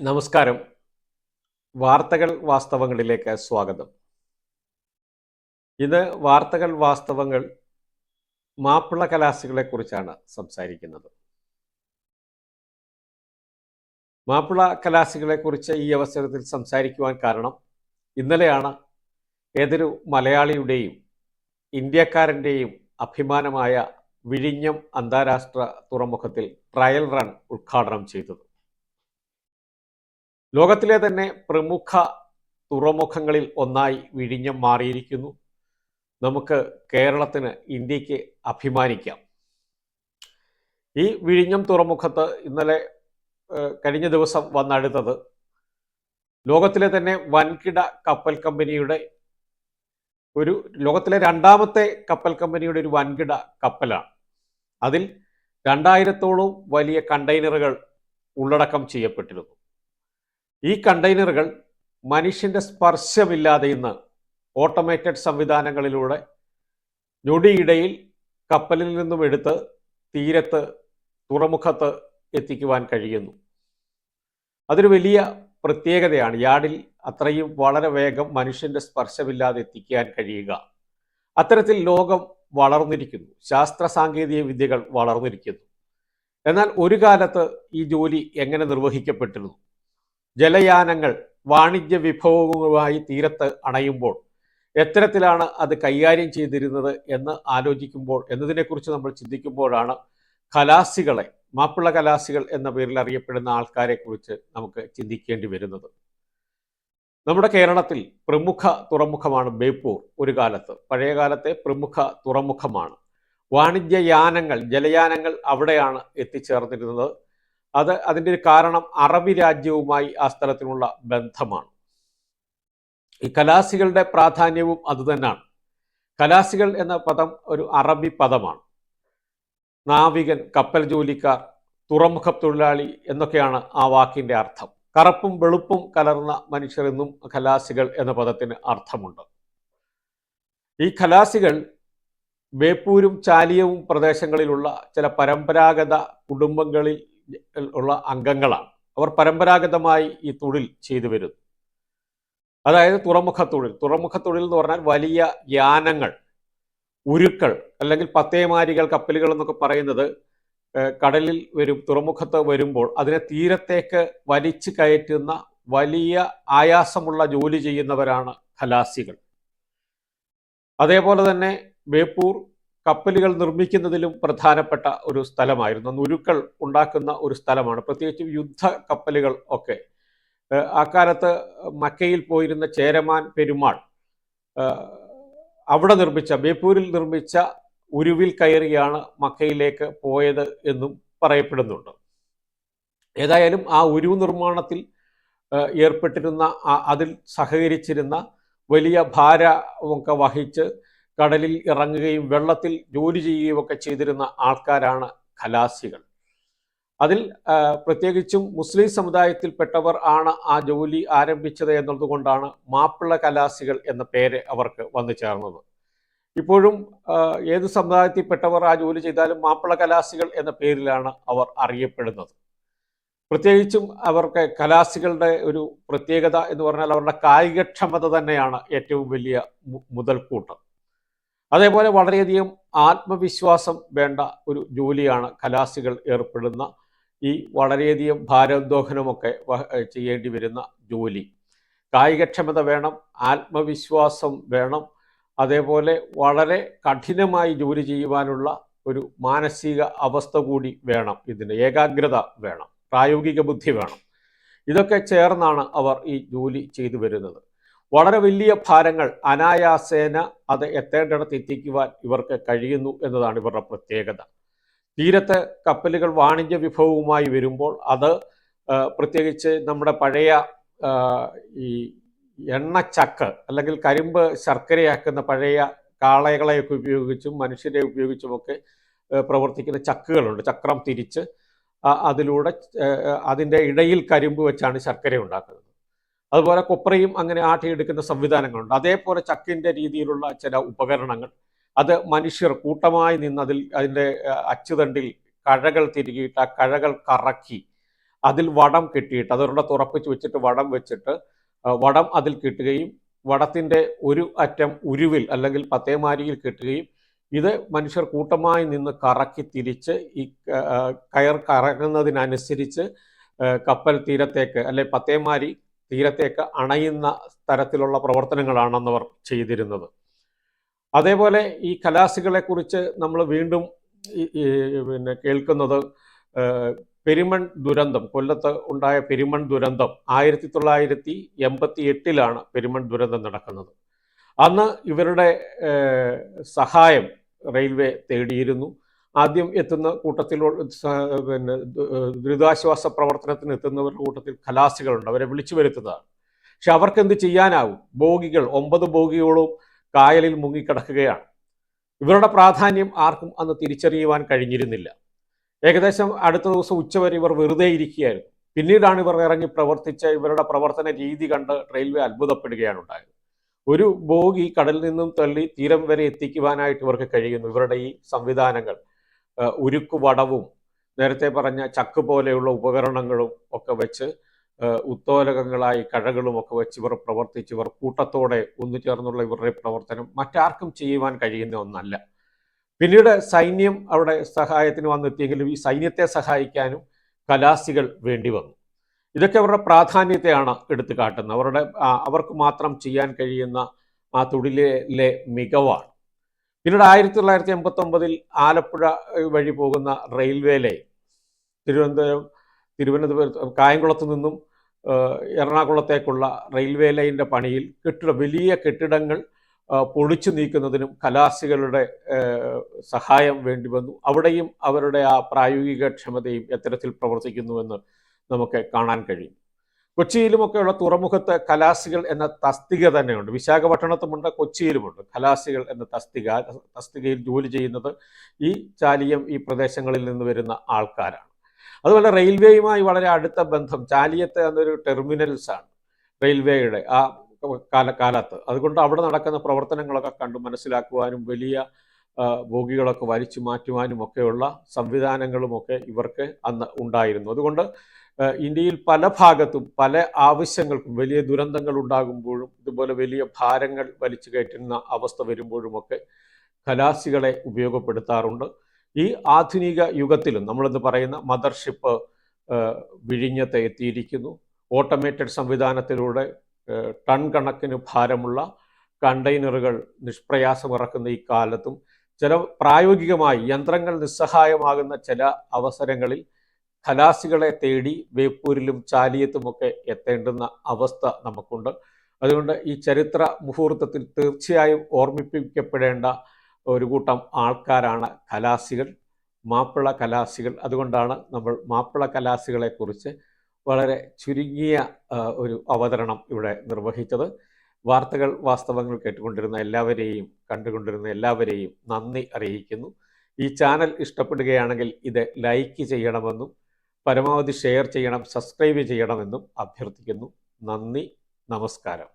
നമസ്കാരം. വാർത്തകൾ വാസ്തവങ്ങളിലേക്ക് സ്വാഗതം. ഇത് വാർത്തകൾ വാസ്തവങ്ങൾ മാപ്പിള കലാസികളെ കുറിച്ചാണ് സംസാരിക്കുന്നത്. മാപ്പിള കലാസികളെ കുറിച്ച് ഈ അവസരത്തിൽ സംസാരിക്കുവാൻ കാരണം ഇന്നലെയാണ് ഏതൊരു മലയാളിയുടെയും ഇന്ത്യക്കാരന്റെയും അഭിമാനമായ വിഴിഞ്ഞം അന്താരാഷ്ട്ര തുറമുഖത്തിൽ ട്രയൽ റൺ ഉദ്ഘാടനം ചെയ്തത്. ലോകത്തിലെ തന്നെ പ്രമുഖ തുറമുഖങ്ങളിൽ ഒന്നായി വിഴിഞ്ഞം മാറിയിരിക്കുന്നു. നമുക്ക് കേരളത്തിന് ഇന്ത്യയ്ക്ക് അഭിമാനിക്കാം. ഈ വിഴിഞ്ഞം തുറമുഖത്ത് ഇന്നലെ കഴിഞ്ഞ ദിവസം വന്നടുത്തത് ലോകത്തിലെ തന്നെ വൻകിട കപ്പൽ കമ്പനിയുടെ ഒരു ലോകത്തിലെ രണ്ടാമത്തെ കപ്പൽ കമ്പനിയുടെ ഒരു വൻകിട കപ്പലാണ്. അതിൽ രണ്ടായിരത്തോളം വലിയ കണ്ടെയ്നറുകൾ ഉള്ളടക്കം ചെയ്യപ്പെട്ടിരുന്നു. ഈ കണ്ടെയ്നറുകൾ മനുഷ്യന്റെ സ്പർശമില്ലാതെ ഇന്ന് ഓട്ടോമേറ്റഡ് സംവിധാനങ്ങളിലൂടെ ഞൊടിയിടയിൽ കപ്പലിൽ നിന്നും എടുത്ത് തീരത്ത് തുറമുഖത്ത് എത്തിക്കുവാൻ കഴിയുന്നു. അതൊരു വലിയ പ്രത്യേകതയാണ്. യാർഡിൽ അത്രയും വളരെ വേഗം മനുഷ്യന്റെ സ്പർശമില്ലാതെ എത്തിക്കാൻ കഴിയുക. അത്തരത്തിൽ ലോകം വളർന്നിരിക്കുന്നു. ശാസ്ത്ര സാങ്കേതിക വിദ്യകൾ വളർന്നിരിക്കുന്നു. എന്നാൽ ഒരു കാലത്ത് ഈ ജോലി എങ്ങനെ നിർവഹിക്കപ്പെട്ടിരുന്നു? ജലയാനങ്ങൾ വാണിജ്യ വിഭവങ്ങളുമായി തീരത്ത് അണയുമ്പോൾ എത്തരത്തിലാണ് അത് കൈകാര്യം ചെയ്തിരുന്നത് എന്ന് ആലോചിക്കുമ്പോൾ എന്നതിനെക്കുറിച്ച് നമ്മൾ ചിന്തിക്കുമ്പോഴാണ് കലാസികളെ മാപ്പിള കലാസികൾ എന്ന പേരിൽ അറിയപ്പെടുന്ന ആൾക്കാരെക്കുറിച്ച് നമുക്ക് ചിന്തിക്കേണ്ടി വരുന്നത്. നമ്മുടെ കേരളത്തിൽ പ്രമുഖ തുറമുഖമാണ് ബേപ്പൂർ ഒരു കാലത്ത്. പഴയകാലത്തെ പ്രമുഖ തുറമുഖമാണ്. വാണിജ്യ യാനങ്ങൾ ജലയാനങ്ങൾ അവിടെയാണ് എത്തിച്ചേർന്നിരുന്നത്. അത് അതിന്റെ കാരണം അറബി രാജ്യവുമായി ആ സ്ഥലത്തിനുള്ള ബന്ധമാണ്. ഈ കലാസികളുടെ പ്രാധാന്യവും അതുതന്നെയാണ് കലാസികൾ എന്ന പദം ഒരു അറബി പദമാണ്. നാവികൻ കപ്പൽ ജോലിക്കാർ തുറമുഖ തൊഴിലാളി എന്നൊക്കെയാണ് ആ വാക്കിന്റെ അർത്ഥം. കറുപ്പും വെളുപ്പും കലർന്ന മനുഷ്യർ എന്നും ഖലാസികൾ എന്ന പദത്തിന് അർത്ഥമുണ്ട്. ഈ ഖലാസികൾ ബേപ്പൂരും ചാലിയവും പ്രദേശങ്ങളിലുള്ള ചില പരമ്പരാഗത കുടുംബങ്ങളിൽ ഉള്ള അംഗങ്ങളാണ്. അവർ പരമ്പരാഗതമായി ഈ തൊഴിൽ ചെയ്തു വരുന്നു. അതായത് തുറമുഖ തൊഴിൽ. തുറമുഖ തൊഴിൽ എന്ന് പറഞ്ഞാൽ വലിയ യാനങ്ങൾ ഉരുക്കൾ അല്ലെങ്കിൽ പത്തേമാരികൾ കപ്പലുകൾ എന്നൊക്കെ പറയുന്നത് കടലിൽ വരും തുറമുഖത്ത് വരുമ്പോൾ അതിനെ തീരത്തേക്ക് വലിച്ചു കയറ്റുന്ന വലിയ ആയാസമുള്ള ജോലി ചെയ്യുന്നവരാണ് ഖലാസികൾ. അതേപോലെ തന്നെ ബേപ്പൂർ കപ്പലുകൾ നിർമ്മിക്കുന്നതിലും പ്രധാനപ്പെട്ട ഒരു സ്ഥലമായിരുന്നു. നുരുക്കൾ ഉണ്ടാക്കുന്ന ഒരു സ്ഥലമാണ്. പ്രത്യേകിച്ചും യുദ്ധ കപ്പലുകൾ ഒക്കെ. അക്കാലത്ത് മക്കയിൽ പോയിരുന്ന ചേരമാൻ പെരുമാൾ അവിടെ നിർമ്മിച്ച ബേപ്പൂരിൽ നിർമ്മിച്ച ഉരുവിൽ കയറിയാണ് മക്കയിലേക്ക് പോയത് എന്നും പറയപ്പെടുന്നുണ്ട്. ഏതായാലും ആ ഉരുവ് നിർമ്മാണത്തിൽ ഏർപ്പെട്ടിരുന്ന അതിൽ സഹകരിച്ചിരുന്ന വലിയ ഭാര ഒക്കെ വഹിച്ച് കടലിൽ ഇറങ്ങുകയും വെള്ളത്തിൽ ജോലി ചെയ്യുകയും ഒക്കെ ചെയ്തിരുന്ന ആൾക്കാരാണ് ഖലാസികൾ. അതിൽ പ്രത്യേകിച്ചും മുസ്ലിം സമുദായത്തിൽപ്പെട്ടവർ ആണ് ആ ജോലി ആരംഭിച്ചത് എന്നതുകൊണ്ടാണ് മാപ്പിള കലാസികൾ എന്ന പേര് അവർക്ക് വന്നു ചേർന്നത്. ഇപ്പോഴും ഏത് സമുദായത്തിൽപ്പെട്ടവർ ആ ജോലി ചെയ്താലും മാപ്പിള കലാസികൾ എന്ന പേരിലാണ് അവർ അറിയപ്പെടുന്നത്. പ്രത്യേകിച്ചും അവർക്ക് കലാസികളുടെ ഒരു പ്രത്യേകത എന്ന് പറഞ്ഞാൽ അവരുടെ കായികക്ഷമത തന്നെയാണ് ഏറ്റവും വലിയ മുതൽക്കൂട്ട്. അതേപോലെ വളരെയധികം ആത്മവിശ്വാസം വേണ്ട ഒരു ജോലിയാണ് കലാസികൾ ഏർപ്പെടുന്ന ഈ വളരെയധികം ഭാരോദ്വഹനമൊക്കെ വഹ- ചെയ്യേണ്ടി വരുന്ന ജോലി. കായികക്ഷമത വേണം ആത്മവിശ്വാസം വേണം അതേപോലെ വളരെ കഠിനമായി ജോലി ചെയ്യുവാനുള്ള ഒരു മാനസിക അവസ്ഥ കൂടി വേണം ഇതിന് ഏകാഗ്രത വേണം പ്രായോഗിക ബുദ്ധി വേണം. ഇതൊക്കെ ചേർന്നാണ് അവർ ഈ ജോലി ചെയ്തു വരുന്നത്. വളരെ വലിയ ഭാരങ്ങൾ അനായാസേന അത് എത്തേണ്ടിടത്ത് എത്തിക്കുവാൻ ഇവർക്ക് കഴിയുന്നു എന്നതാണ് ഇവരുടെ പ്രത്യേകത. തീരത്തെ കപ്പലുകൾ വാണിജ്യ വിഭവവുമായി വരുമ്പോൾ അത് പ്രത്യേകിച്ച് നമ്മുടെ പഴയ ഈ എണ്ണച്ചക്ക് അല്ലെങ്കിൽ കരിമ്പ് ശർക്കരയാക്കുന്ന പഴയ കാളകളെയൊക്കെ ഉപയോഗിച്ചും മനുഷ്യരെ ഉപയോഗിച്ചുമൊക്കെ പ്രവർത്തിക്കുന്ന ചക്കുകളുണ്ട്. ചക്രം തിരിച്ച് അതിലൂടെ അതിന്റെ ഇടയിൽ കരിമ്പ് വെച്ചാണ് ശർക്കര ഉണ്ടാക്കുന്നത് അതുപോലെ കൊപ്രയും അങ്ങനെ ആട്ടിയെടുക്കുന്ന സംവിധാനങ്ങളുണ്ട്. അതേപോലെ ചക്കിന്റെ രീതിയിലുള്ള ചില ഉപകരണങ്ങൾ അത് മനുഷ്യർ കൂട്ടമായി നിന്ന് അതിൽ അതിന്റെ അച്ചുതണ്ടിൽ കഴകൾ തിരികിയിട്ട് ആ കഴകൾ കറക്കി അതിൽ വടം കെട്ടിയിട്ട് അതവരുടെ തുറപ്പിച്ച് വെച്ചിട്ട് വടം വെച്ചിട്ട് വടം അതിൽ കിട്ടുകയും വടത്തിന്റെ ഒരു അറ്റം ഉരുവിൽ അല്ലെങ്കിൽ പത്തേമാരിയിൽ കിട്ടുകയും ഇത് മനുഷ്യർ കൂട്ടമായി നിന്ന് കറക്കി തിരിച്ച് ഈ കയർ കറങ്ങുന്നതിനനുസരിച്ച് കപ്പൽ തീരത്തേക്ക് അല്ലെ പത്തേമാരി തീരത്തേക്ക് അണയുന്ന തരത്തിലുള്ള പ്രവർത്തനങ്ങളാണെന്നവർ ചെയ്തിരുന്നത്. അതേപോലെ ഈ കലാസികളെക്കുറിച്ച് നമ്മൾ വീണ്ടും പിന്നെ കേൾക്കുന്നത് പെരുമൺ ദുരന്തം കൊല്ലത്ത് ഉണ്ടായ പെരുമൺ ദുരന്തം ആയിരത്തി തൊള്ളായിരത്തി എൺപത്തി എട്ടിലാണ് പെരുമൺ ദുരന്തം നടക്കുന്നത്. അന്ന് ഇവരുടെ സഹായം റെയിൽവേ തേടിയിരുന്നു. ആദ്യം എത്തുന്ന കൂട്ടത്തിൽ പിന്നെ ദുരിതാശ്വാസ പ്രവർത്തനത്തിന് എത്തുന്നവരുടെ കൂട്ടത്തിൽ ഖലാസികളുണ്ട്. അവരെ വിളിച്ചു വരുത്തുന്നതാണ്. പക്ഷെ അവർക്ക് എന്ത് ചെയ്യാനാവും? ബോഗികൾ ഒമ്പത് ബോഗികളും കായലിൽ മുങ്ങിക്കിടക്കുകയാണ്. ഇവരുടെ പ്രാധാന്യം ആർക്കും അന്ന് തിരിച്ചറിയുവാൻ കഴിഞ്ഞിരുന്നില്ല. ഏകദേശം അടുത്ത ദിവസം ഉച്ചവരെ ഇവർ വെറുതെ ഇരിക്കുകയായിരുന്നു. പിന്നീടാണ് ഇവർ ഇറങ്ങി പ്രവർത്തിച്ച ഇവരുടെ പ്രവർത്തന രീതി കണ്ട് റെയിൽവേ അത്ഭുതപ്പെടുകയാണ് ഉണ്ടായത്. ഒരു ബോഗി കടലിൽ നിന്നും തള്ളി തീരം വരെ എത്തിക്കുവാനായിട്ട് ഇവർക്ക് കഴിയുന്നു. ഇവരുടെ ഈ സംവിധാനങ്ങൾ. ഉരുക്കു വടവും നേരത്തെ പറഞ്ഞ ചക്ക് പോലെയുള്ള ഉപകരണങ്ങളും ഒക്കെ വെച്ച് ഉത്തോലകങ്ങളായി കഴകളും ഒക്കെ വെച്ച് ഇവർ പ്രവർത്തിച്ച് ഇവർ കൂട്ടത്തോടെ ഒന്നു ചേർന്നുള്ള ഇവരുടെ പ്രവർത്തനം മറ്റാർക്കും ചെയ്യുവാൻ കഴിയുന്ന ഒന്നല്ല. പിന്നീട് സൈന്യം അവിടെ സഹായത്തിന് വന്നെത്തിയെങ്കിലും ഈ സൈന്യത്തെ സഹായിക്കാനും കലാസികൾ വേണ്ടി വന്നു. ഇതൊക്കെ അവരുടെ പ്രാധാന്യത്തെയാണ് എടുത്തു കാട്ടുന്നത്. അവരുടെ അവർക്ക് മാത്രം ചെയ്യാൻ കഴിയുന്ന ആ തൊഴിലിലെ മികവാണ്. പിന്നീട് ആയിരത്തി തൊള്ളായിരത്തി എൺപത്തി ഒമ്പതിൽ ആലപ്പുഴ വഴി പോകുന്ന റെയിൽവേ ലൈൻ തിരുവനന്തപുരം തിരുവനന്തപുരത്ത് കായംകുളത്ത് നിന്നും എറണാകുളത്തേക്കുള്ള റെയിൽവേ ലൈനിന്റെ പണിയിൽ കെട്ടിട വലിയ കെട്ടിടങ്ങൾ പൊളിച്ചു നീക്കുന്നതിനും കലാസികളുടെ സഹായം വേണ്ടി വന്നു. അവിടെയും അവരുടെ ആ പ്രായോഗിക ക്ഷമതയും എത്തരത്തിൽ പ്രവർത്തിക്കുന്നുവെന്ന് നമുക്ക് കാണാൻ കഴിയും. കൊച്ചിയിലുമൊക്കെയുള്ള തുറമുഖത്ത് കലാസികൾ എന്ന തസ്തിക തന്നെയുണ്ട്. വിശാഖപട്ടണത്തുമുണ്ട് കൊച്ചിയിലുമുണ്ട്. കലാസികൾ എന്ന തസ്തിക തസ്തികയിൽ ജോലി ചെയ്യുന്നത് ഈ ചാലിയം ഈ പ്രദേശങ്ങളിൽ നിന്ന് വരുന്ന ആൾക്കാരാണ്. അതുപോലെ റെയിൽവേയുമായി വളരെ അടുത്ത ബന്ധം ചാലിയത്തെ എന്നൊരു ടെർമിനൽസാണ് റെയിൽവേയുടെ ആ കാല കാലത്ത്. അതുകൊണ്ട് അവിടെ നടക്കുന്ന പ്രവർത്തനങ്ങളൊക്കെ കണ്ടു മനസ്സിലാക്കുവാനും വലിയ ബോഗികളൊക്കെ വലിച്ചു മാറ്റുവാനും ഒക്കെയുള്ള സംവിധാനങ്ങളുമൊക്കെ ഇവർക്ക് അന്ന് ഉണ്ടായിരുന്നു. അതുകൊണ്ട് ഇന്ത്യയിൽ പല ഭാഗത്തും പല ആവശ്യങ്ങൾക്കും വലിയ ദുരന്തങ്ങൾ ഉണ്ടാകുമ്പോഴും ഇതുപോലെ വലിയ ഭാരങ്ങൾ വലിച്ചു കയറ്റുന്ന അവസ്ഥ വരുമ്പോഴുമൊക്കെ കലാസികളെ ഉപയോഗപ്പെടുത്താറുണ്ട്. ഈ ആധുനിക യുഗത്തിലും നമ്മളിന്ന് പറയുന്ന മദർഷിപ്പ് വിഴിഞ്ഞത്തെ എത്തിയിരിക്കുന്നു. ഓട്ടോമേറ്റഡ് സംവിധാനത്തിലൂടെ ടൺ കണക്കിന് ഭാരമുള്ള കണ്ടെയ്നറുകൾ നിഷ്പ്രയാസം ഇറക്കുന്ന ഈ കാലത്തും ചില പ്രായോഗികമായി യന്ത്രങ്ങൾ നിസ്സഹായമാകുന്ന ചില അവസരങ്ങളിൽ ഖലാസികളെ തേടി വേപ്പൂരിലും ചാലിയത്തുമൊക്കെ എത്തേണ്ടുന്ന അവസ്ഥ നമുക്കുണ്ട്. അതുകൊണ്ട് ഈ ചരിത്ര മുഹൂർത്തത്തിൽ തീർച്ചയായും ഓർമ്മിപ്പിക്കപ്പെടേണ്ട ഒരു കൂട്ടം ആൾക്കാരാണ് കലാസികൾ മാപ്പിള കലാസികൾ അതുകൊണ്ടാണ് നമ്മൾ മാപ്പിള കലാസികളെക്കുറിച്ച് വളരെ ചുരുങ്ങിയ ഒരു അവതരണം ഇവിടെ നിർവഹിച്ചത്. വാർത്തകൾ വാസ്തവങ്ങൾ കേട്ടുകൊണ്ടിരുന്ന എല്ലാവരെയും കണ്ടുകൊണ്ടിരുന്ന എല്ലാവരെയും നന്ദി അറിയിക്കുന്നു. ഈ ചാനൽ ഇഷ്ടപ്പെടുകയാണെങ്കിൽ ഇത് ലൈക്ക് ചെയ്യണമെന്നും പരമാവധി ഷെയർ ചെയ്യണം സബ്സ്ക്രൈബ് ചെയ്യണമെന്നും അഭ്യർത്ഥിക്കുന്നു. നന്ദി നമസ്കാരം.